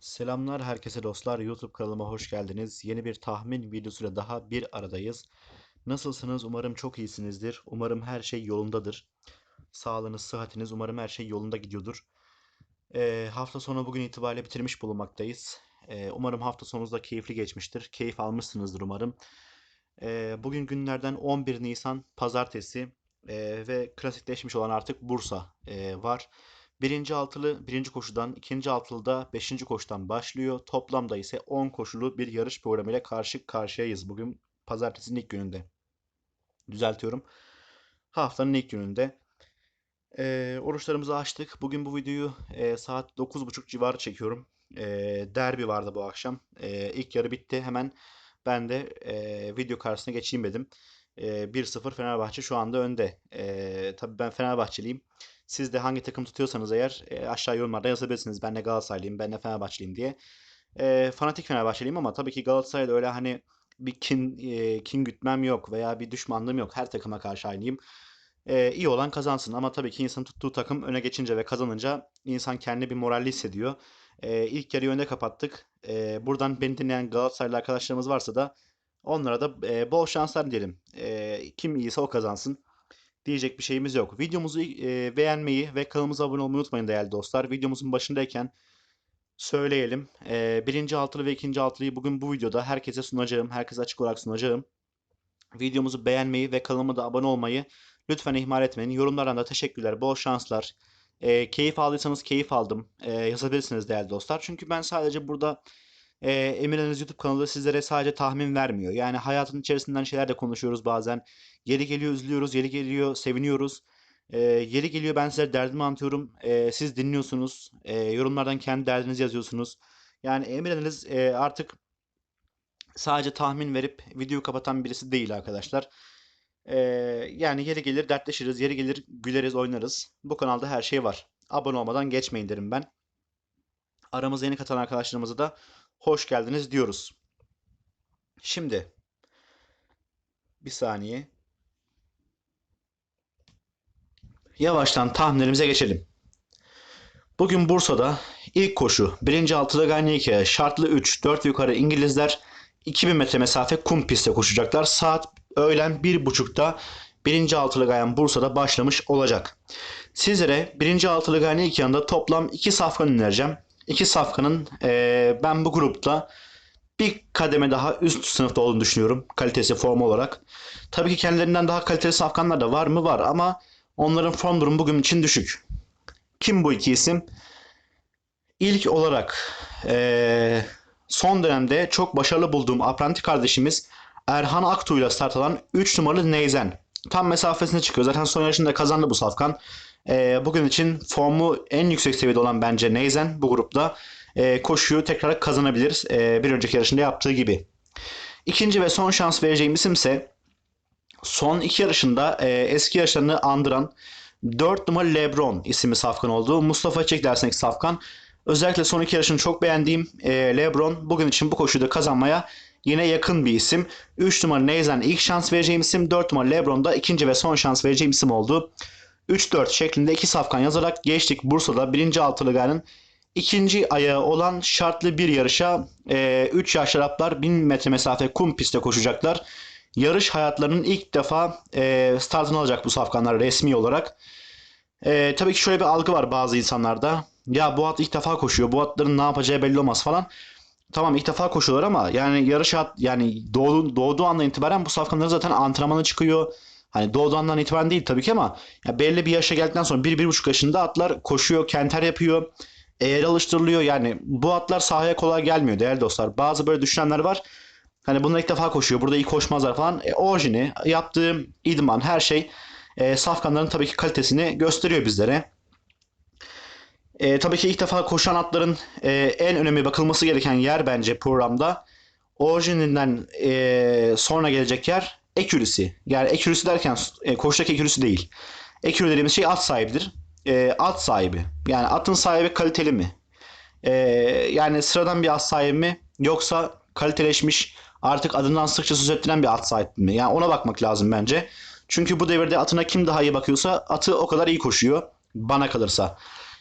Selamlar herkese dostlar. YouTube kanalıma hoş geldiniz. Yeni bir tahmin videosuyla daha bir aradayız. Nasılsınız? Umarım çok iyisinizdir. Umarım her şey yolundadır. Sağlığınız, sıhhatiniz umarım her şey yolunda gidiyordur. Ee, hafta sonu bugün itibariyle bitirmiş bulunmaktayız. Ee, umarım hafta sonunuz da keyifli geçmiştir. Keyif almışsınızdır umarım. Ee, bugün günlerden 11 Nisan Pazartesi ee, ve klasikleşmiş olan artık Bursa ee, var. Birinci altılı birinci koşudan, ikinci altılıda beşinci koşudan başlıyor. Toplamda ise 10 koşulu bir yarış programıyla karşı karşıyayız bugün pazartesinin ilk gününde. Düzeltiyorum. Haftanın ilk gününde. Ee, oruçlarımızı açtık. Bugün bu videoyu e, saat 9.30 civarı çekiyorum. E, derbi vardı bu akşam. E, ilk yarı bitti. Hemen ben de e, video karşısına geçeyim dedim. E, 1-0 Fenerbahçe şu anda önde. E, tabii ben Fenerbahçeliyim. Siz de hangi takım tutuyorsanız eğer e, aşağı yorumlarda yazabilirsiniz. Ben de Galatasaraylıyım, ben de Fenerbahçeliyim diye. E, fanatik Fenerbahçeliyim ama tabii ki Galatasaray'da öyle hani bir kin, e, kin gütmem yok veya bir düşmanlığım yok. Her takıma karşı aynıyım. E, iyi olan kazansın ama tabii ki insan tuttuğu takım öne geçince ve kazanınca insan kendini bir moralli hissediyor. E, ilk yarıyı önde kapattık. E, buradan beni dinleyen Galatasaraylı arkadaşlarımız varsa da onlara da e, bol şanslar diyelim. E, kim iyiyse o kazansın diyecek bir şeyimiz yok. Videomuzu e, beğenmeyi ve kanalımıza abone olmayı unutmayın değerli dostlar. Videomuzun başındayken söyleyelim. E, birinci altılı ve ikinci altılıyı bugün bu videoda herkese sunacağım. Herkese açık olarak sunacağım. Videomuzu beğenmeyi ve kanalıma da abone olmayı lütfen ihmal etmeyin. Yorumlardan da teşekkürler, bol şanslar. E, keyif aldıysanız keyif aldım. E, yazabilirsiniz değerli dostlar. Çünkü ben sadece burada e, Emirhan'ız YouTube kanalı sizlere sadece tahmin vermiyor. Yani hayatın içerisinden şeyler de konuşuyoruz bazen. Yeri geliyor üzülüyoruz, yeri geliyor seviniyoruz. E, yeri geliyor ben size derdimi anlatıyorum. E, siz dinliyorsunuz. E, yorumlardan kendi derdinizi yazıyorsunuz. Yani Emirhan'ız e, artık sadece tahmin verip videoyu kapatan birisi değil arkadaşlar. E, yani yeri gelir dertleşiriz, yeri gelir güleriz, oynarız. Bu kanalda her şey var. Abone olmadan geçmeyin derim ben. Aramıza yeni katan arkadaşlarımıza da hoş geldiniz diyoruz. Şimdi bir saniye. Yavaştan tahminlerimize geçelim. Bugün Bursa'da ilk koşu 1. altıda Ganyanike şartlı 3 4 yukarı İngilizler 2000 metre mesafe kum pistte koşacaklar. Saat öğlen 1.30'da 1. altılı Gayan Bursa'da başlamış olacak. Sizlere 1. altılı Ganyanike yanında toplam 2 safkan önereceğim. İki safkanın e, ben bu grupta bir kademe daha üst sınıfta olduğunu düşünüyorum. Kalitesi, formu olarak. Tabii ki kendilerinden daha kaliteli safkanlar da var mı? Var ama onların form durumu bugün için düşük. Kim bu iki isim? İlk olarak e, son dönemde çok başarılı bulduğum apranti kardeşimiz Erhan Aktuğ ile start alan 3 numaralı Neyzen. Tam mesafesine çıkıyor. Zaten son yarışında kazandı bu safkan. E, bugün için formu en yüksek seviyede olan bence Neyzen bu grupta. E, koşuyu tekrar kazanabilir. E, bir önceki yarışında yaptığı gibi. İkinci ve son şans vereceğim isim ise son iki yarışında e, eski yarışlarını andıran 4 numaralı Lebron isimli safkan olduğu Mustafa Çek dersindeki safkan. Özellikle son iki yarışını çok beğendiğim e, Lebron bugün için bu koşuyu da kazanmaya yine yakın bir isim. 3 numara Neyzen ilk şans vereceğim isim. 4 numara Lebron da ikinci ve son şans vereceğim isim oldu. 3-4 şeklinde iki safkan yazarak geçtik Bursa'da 1. altılı gayrın ikinci ayağı olan şartlı bir yarışa 3 e, yaş Araplar 1000 metre mesafe kum pistte koşacaklar. Yarış hayatlarının ilk defa e, startını alacak bu safkanlar resmi olarak. E, tabii ki şöyle bir algı var bazı insanlarda. Ya bu at ilk defa koşuyor. Bu atların ne yapacağı belli olmaz falan. Tamam ilk defa koşuyorlar ama yani yarış at yani doğdu, doğduğu andan itibaren bu safkanların zaten antrenmanı çıkıyor. Hani doğduğundan itibaren değil tabii ki ama ya belli bir yaşa geldikten sonra 1-1,5 yaşında atlar koşuyor, kenter yapıyor. Eğer alıştırılıyor yani bu atlar sahaya kolay gelmiyor değerli dostlar. Bazı böyle düşünenler var. Hani bunlar ilk defa koşuyor. Burada iyi koşmazlar falan. E, orijini, yaptığı idman, her şey e, safkanların tabii ki kalitesini gösteriyor bizlere. E, tabii ki ilk defa koşan atların e, en önemli bakılması gereken yer bence programda. Orijininden e, sonra gelecek yer accuracy. Yani accuracy derken e, koşudaki accuracy değil. Accuracy dediğimiz şey at sahibidir. E, at sahibi. Yani atın sahibi kaliteli mi? E, yani sıradan bir at sahibi mi? Yoksa kaliteleşmiş artık adından sıkça söz ettiren bir at sahibi mi? Yani ona bakmak lazım bence. Çünkü bu devirde atına kim daha iyi bakıyorsa atı o kadar iyi koşuyor. Bana kalırsa.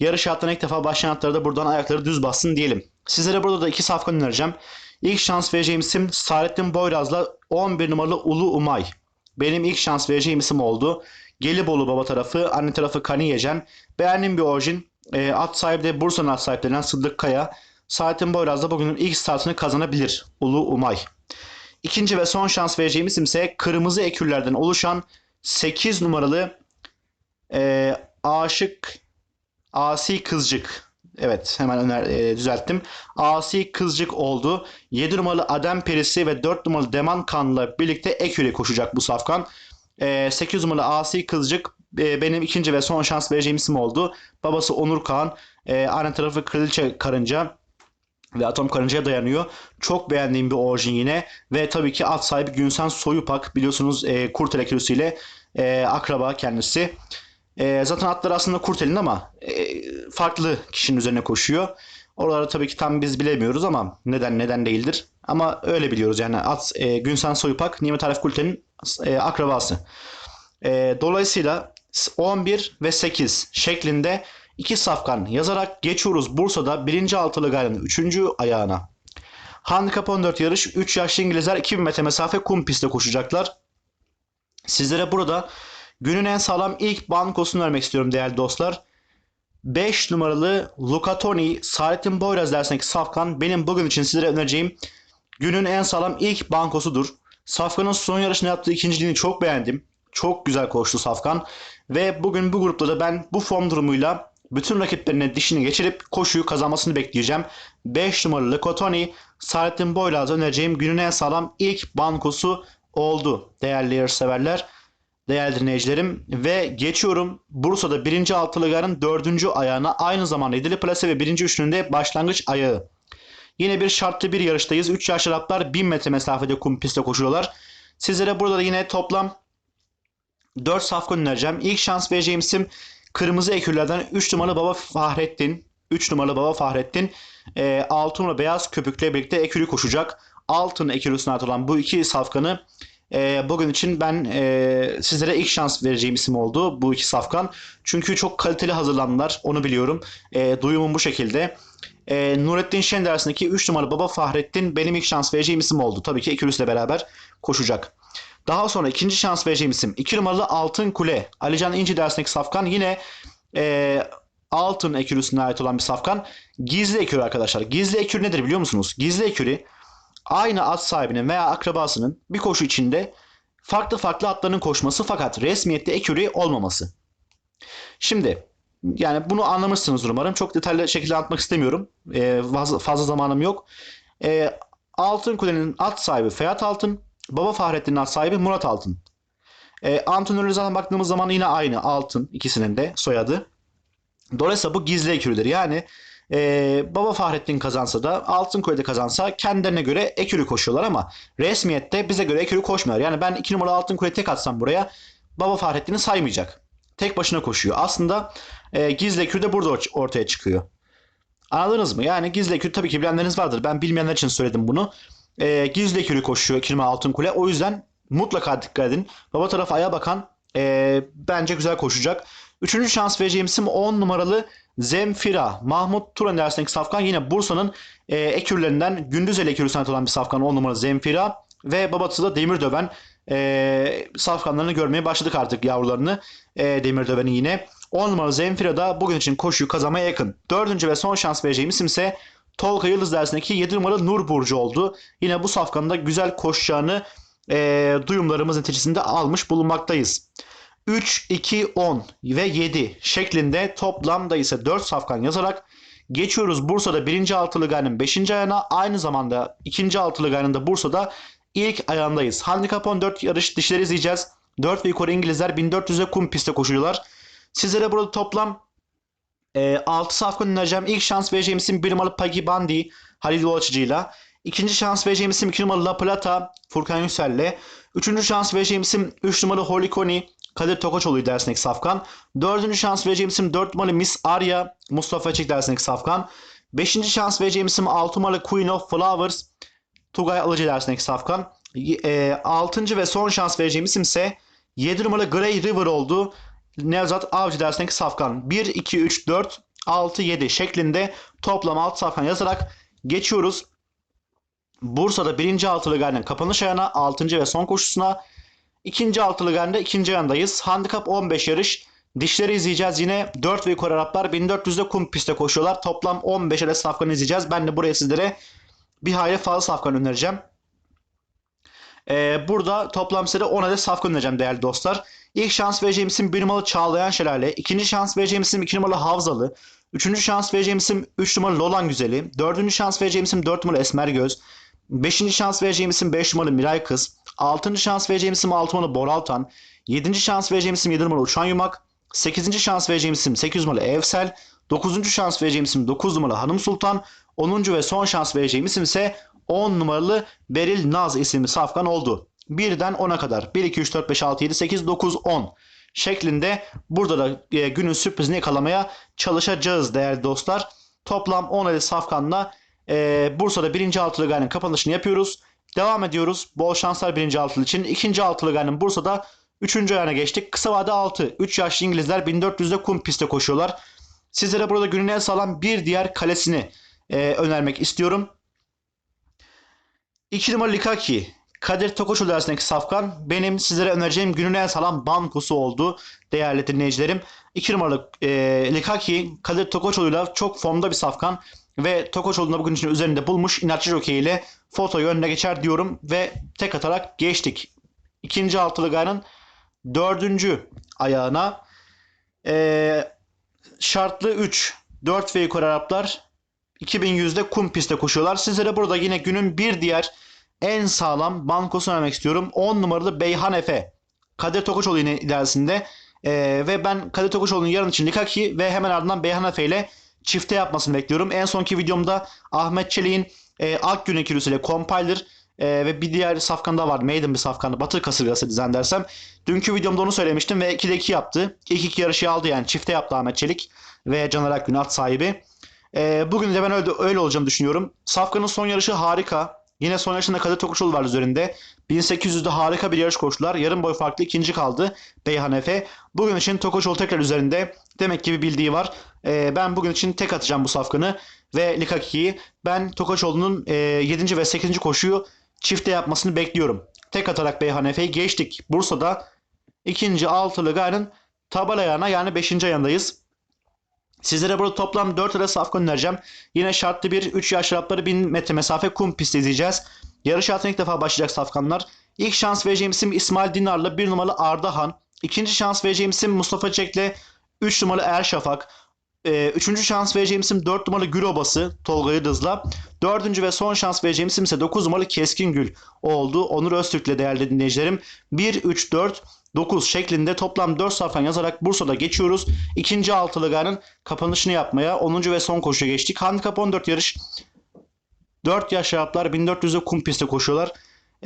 Yarış hayatlarına ilk defa başlayan atları da buradan ayakları düz bassın diyelim. Sizlere burada da iki safkan önereceğim. İlk şans vereceğim isim Saadettin Boyraz'la 11 numaralı Ulu Umay. Benim ilk şans vereceğim isim oldu. Gelibolu baba tarafı, anne tarafı Kaniyecen. Beğendiğim bir orijin. E, at sahibi de Bursa'nın at sahiplerinden Sıddık Kaya. Saadettin Boyraz da bugünün ilk startını kazanabilir. Ulu Umay. İkinci ve son şans vereceğim isim ise kırmızı ekürlerden oluşan 8 numaralı e, Aşık Asi Kızcık. Evet hemen öner, e, düzelttim. Asi Kızcık oldu. 7 numaralı Adem Perisi ve 4 numaralı Deman Kan'la birlikte Ekür'e koşacak bu safkan. E, 8 numaralı Asi Kızcık e, benim ikinci ve son şans vereceğim isim oldu. Babası Onur Kağan. E, anne tarafı Kraliçe Karınca ve Atom Karınca'ya dayanıyor. Çok beğendiğim bir orijin yine. Ve tabii ki at sahibi Günsen Soyupak biliyorsunuz e, Kurtel ekürüsüyle e, akraba kendisi. E, zaten atlar aslında Kurtel'in ama e, farklı kişinin üzerine koşuyor. Oraları tabii ki tam biz bilemiyoruz ama neden neden değildir. Ama öyle biliyoruz yani at e, Günsen Soyupak Nimet Arif Kurtel'in e, akrabası. E, dolayısıyla 11 ve 8 şeklinde iki safkan yazarak geçiyoruz Bursa'da birinci altılı gayrının 3. ayağına. Handikap 14 yarış 3 yaşlı İngilizler 2000 metre mesafe kum pistte koşacaklar. Sizlere burada günün en sağlam ilk bankosunu vermek istiyorum değerli dostlar. 5 numaralı Luca Toni Saadettin Boyraz dersindeki safkan benim bugün için sizlere önereceğim günün en sağlam ilk bankosudur. Safkan'ın son yarışını yaptığı ikinciliğini çok beğendim. Çok güzel koştu Safkan. Ve bugün bu grupta da ben bu form durumuyla bütün rakiplerine dişini geçirip koşuyu kazanmasını bekleyeceğim. 5 numaralı Kotoni Saadettin Boylaz'a önereceğim günün en sağlam ilk bankosu oldu değerli yarışseverler. Değerli dinleyicilerim ve geçiyorum Bursa'da 1. altılı garın 4. ayağına aynı zamanda İdili Plase ve 1. üçlünde başlangıç ayağı. Yine bir şartlı bir yarıştayız. 3 yaşlı Araplar 1000 metre mesafede kum pistte koşuyorlar. Sizlere burada da yine toplam 4 safkan önereceğim. İlk şans vereceğim isim kırmızı ekürlerden 3 numaralı Baba Fahrettin. 3 numaralı Baba Fahrettin. E, 6 numaralı beyaz köpükle birlikte ekürü koşacak. Altın ekürüsüne ait olan bu iki safkanı e, bugün için ben e, sizlere ilk şans vereceğim isim oldu bu iki safkan. Çünkü çok kaliteli hazırlandılar onu biliyorum. E, duyumum bu şekilde. E, Nurettin Şen dersindeki 3 numaralı Baba Fahrettin benim ilk şans vereceğim isim oldu. Tabii ki ekürüsle beraber koşacak. Daha sonra ikinci şans vereceğim isim 2 numaralı Altın Kule. Alican İnci dersindeki safkan yine e, altın ekürüsüne ait olan bir safkan. Gizli ekürü arkadaşlar. Gizli ekürü nedir biliyor musunuz? Gizli ekürü aynı at sahibinin veya akrabasının bir koşu içinde farklı farklı atların koşması fakat resmiyette ekürü olmaması. Şimdi yani bunu anlamışsınızdır umarım. Çok detaylı şekilde anlatmak istemiyorum. Ee, fazla, fazla zamanım yok. Ee, Altın Kule'nin at sahibi Feyat Altın. Baba Fahrettin'in at sahibi Murat Altın. Ee, antrenörü zaten baktığımız zaman yine aynı Altın ikisinin de soyadı. Dolayısıyla bu gizli ekürüdür. Yani e, Baba Fahrettin kazansa da Altın Kule'de kazansa kendilerine göre ekürü koşuyorlar ama resmiyette bize göre ekürü koşmuyor. Yani ben 2 numaralı Altın Kule tek atsam buraya Baba Fahrettin'i saymayacak. Tek başına koşuyor. Aslında e, gizli ekürü de burada ortaya çıkıyor. Anladınız mı? Yani gizli ekürü tabii ki bilenleriniz vardır. Ben bilmeyenler için söyledim bunu. E, gizli ekürü koşuyor 2 numaralı Altın Kule. O yüzden mutlaka dikkat edin. Baba tarafı aya bakan e, bence güzel koşacak. Üçüncü şans vereceğim isim 10 numaralı Zemfira. Mahmut Turan dersindeki safkan yine Bursa'nın e, ekürlerinden gündüz el ekürüsüne olan bir safkan 10 numaralı Zemfira. Ve babası da demir döven e, safkanlarını görmeye başladık artık yavrularını. E, demir döveni yine. 10 numaralı Zemfira da bugün için koşuyu kazanmaya yakın. Dördüncü ve son şans vereceğim isim ise Tolga Yıldız dersindeki 7 numaralı Nur Burcu oldu. Yine bu safkanın da güzel koşacağını e, duyumlarımız neticesinde almış bulunmaktayız. 3, 2, 10 ve 7 şeklinde toplamda ise 4 safkan yazarak geçiyoruz Bursa'da 1. altılı gayrının 5. ayağına aynı zamanda 2. altılı gayrında Bursa'da ilk ayağındayız. Handikap 14 yarış dişleri izleyeceğiz. 4 ve yukarı İngilizler 1400'e kum pistte koşuyorlar. Sizlere burada toplam e, 6 safkan önereceğim. İlk şans vereceğim isim 1 numaralı Pagi Bandi Halil Yolaçıcı'yla. İkinci şans vereceğim isim 2 numaralı La Plata Furkan Yüksel'le. Üçüncü şans vereceğim isim 3 numaralı Holy Koni Kadir Tokoçoğlu dersindeki safkan. Dördüncü şans vereceğim isim 4 numaralı Miss Arya Mustafa Çek dersindeki safkan. Beşinci şans vereceğim isim 6 numaralı Queen of Flowers Tugay Alıcı dersindeki safkan. E, altıncı ve son şans vereceğim isim ise 7 numaralı Grey River oldu. Nevzat Avcı dersindeki safkan. 1, 2, 3, 4, 6, 7 şeklinde toplam 6 safkan yazarak geçiyoruz. Bursa'da birinci altılı garden kapanış ayağına 6. ve son koşusuna. İkinci altılı garden ikinci ayağındayız. Handikap 15 yarış. Dişleri izleyeceğiz yine. 4 ve yukarı Araplar 1400'de kum pistte koşuyorlar. Toplam 15 adet safkanı izleyeceğiz. Ben de buraya sizlere bir hayli fazla safkan önereceğim. Ee, burada toplam size 10 adet safkan önereceğim değerli dostlar. İlk şans vereceğim isim 1 numaralı Çağlayan Şelale. İkinci şans vereceğim isim 2 numaralı Havzalı. Üçüncü şans vereceğim isim 3 numaralı Lolan Güzeli. Dördüncü şans vereceğim isim 4 numaralı Esmer Göz. Beşinci şans vereceğim isim 5 numaralı Miray Kız. Altıncı şans vereceğim isim 6 numaralı Boraltan. Yedinci şans vereceğim isim 7 numaralı Uçan Yumak. Sekizinci şans vereceğim isim 8 numaralı Evsel. Dokuzuncu şans vereceğim isim 9 numaralı Hanım Sultan. Onuncu ve son şans vereceğim isim ise 10 numaralı Beril Naz isimli safkan oldu. 1'den 10'a kadar 1, 2, 3, 4, 5, 6, 7, 8, 9, 10 şeklinde burada da e, günün sürprizini yakalamaya çalışacağız değerli dostlar. Toplam 10 adet safkanla e, Bursa'da birinci altılı gayenin kapanışını yapıyoruz. Devam ediyoruz. Bol şanslar birinci altılı için. İkinci altılı gayenin Bursa'da üçüncü ayağına geçtik. Kısa vade 6. 3 yaşlı İngilizler 1400'de kum pistte koşuyorlar. Sizlere burada günün en sağlam bir diğer kalesini e, önermek istiyorum. 2 numaralı Likaki. Kadir Tokoçoğlu arasındaki safkan benim sizlere önereceğim günün en sağlam bankosu oldu değerli dinleyicilerim. 2 numaralı e, Likaki Kadir Tokoçoğlu'yla çok formda bir safkan ve Tokoçoğlu'nu bugün için üzerinde bulmuş inatçı jockey ile fotoyu önüne geçer diyorum ve tek atarak geçtik. İkinci altılı gayanın dördüncü ayağına e, şartlı 3 4 ve yukarı Araplar 2100'de kum pistte koşuyorlar. Sizlere burada yine günün bir diğer en sağlam bankosunu vermek istiyorum. 10 numaralı Beyhan Efe. Kadir Tokoçoğlu yine ilerisinde. Ee, ve ben Kadir Tokoçoğlu'nun yarın için Likaki ve hemen ardından Beyhan Efe ile çifte yapmasını bekliyorum. En sonki videomda Ahmet Çelik'in e, Ak Gün ikilisiyle Compiler e, ve bir diğer safkan da var. Maiden bir safkandı. Batı kasırgası zannedersem. Dünkü videomda onu söylemiştim ve 2'de 2 yaptı. İlk iki yarışı aldı yani. Çifte yaptı Ahmet Çelik ve Caner Akgün at sahibi. E, bugün de ben öyle, öyle olacağını düşünüyorum. Safkan'ın son yarışı harika. Yine son yarışında Kadir Tokuşoğlu var üzerinde. 1800'de harika bir yarış koştular. Yarım boy farklı ikinci kaldı Beyhan Efe. Bugün için Tokoçoğlu tekrar üzerinde. Demek ki bir bildiği var. Ee, ben bugün için tek atacağım bu safkanı. Ve Likaki'yi. Ben Tokoçoğlu'nun e, 7. ve 8. koşuyu çifte yapmasını bekliyorum. Tek atarak Beyhan Efe'yi geçtik. Bursa'da ikinci altılı gayrın tabel ayağına yani 5. ayağındayız. Sizlere burada toplam 4 adet safkan önereceğim. Yine şartlı bir 3 yaş Arapları 1000 metre mesafe kum pisti izleyeceğiz. Yarış hayatına ilk defa başlayacak safkanlar. İlk şans vereceğim isim İsmail Dinar'la 1 numaralı Ardahan. İkinci şans vereceğim isim Mustafa Çek'le 3 numaralı Erşafak. Ee, üçüncü şans vereceğim isim 4 numaralı Gül Obası Tolga Yıldız'la. Dördüncü ve son şans vereceğim isim ise 9 numaralı Keskin Gül oldu. Onur Öztürk'le değerli dinleyicilerim. 1, 3, 4, 9 şeklinde toplam 4 safhan yazarak Bursa'da geçiyoruz. İkinci altılı gayanın kapanışını yapmaya 10. ve son koşuya geçtik. Handikap 14 yarış. 4 yaş Araplar 1400'de kum pistte koşuyorlar.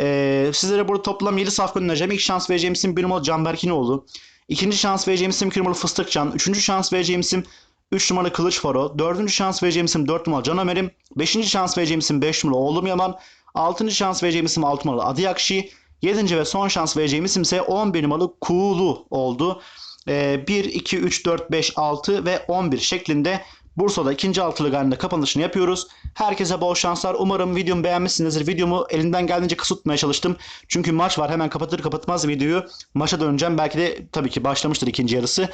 Ee, sizlere burada toplam 7 safkan önereceğim. İlk şans vereceğim isim 1 numaralı Can Berkinoğlu. İkinci şans vereceğim isim 2 numaralı Fıstıkcan. Üçüncü şans vereceğim isim 3 numaralı Kılıç Faro. Dördüncü şans vereceğim isim 4 numaralı Can Ömer'im. Beşinci şans vereceğim isim 5 numaralı Oğlum Yaman. Altıncı şans vereceğim isim 6 numaralı Adı Yakşi. Yedinci ve son şans vereceğim isim ise 11 numaralı Kuğulu oldu. Ee, 1, 2, 3, 4, 5, 6 ve 11 şeklinde Bursa'da ikinci altılı garında kapanışını yapıyoruz. Herkese bol şanslar. Umarım videomu beğenmişsinizdir. Videomu elimden geldiğince kısa çalıştım. Çünkü maç var. Hemen kapatır kapatmaz videoyu maça döneceğim. Belki de tabii ki başlamıştır ikinci yarısı.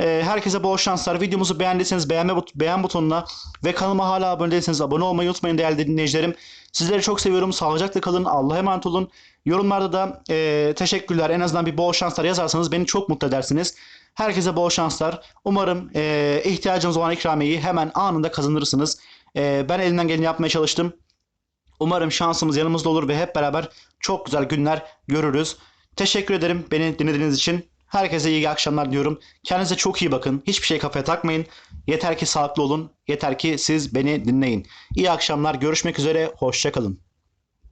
Ee, herkese bol şanslar. Videomuzu beğendiyseniz beğenme but beğen butonuna ve kanalıma hala abone değilseniz abone olmayı unutmayın değerli dinleyicilerim. Sizleri çok seviyorum. Sağlıcakla kalın. Allah'a emanet olun. Yorumlarda da e, teşekkürler. En azından bir bol şanslar yazarsanız beni çok mutlu edersiniz. Herkese bol şanslar. Umarım e, ihtiyacınız olan ikramiyeyi hemen anında kazanırsınız. E, ben elimden geleni yapmaya çalıştım. Umarım şansımız yanımızda olur ve hep beraber çok güzel günler görürüz. Teşekkür ederim beni dinlediğiniz için. Herkese iyi akşamlar diyorum. Kendinize çok iyi bakın. Hiçbir şey kafaya takmayın. Yeter ki sağlıklı olun. Yeter ki siz beni dinleyin. İyi akşamlar. Görüşmek üzere. Hoşçakalın.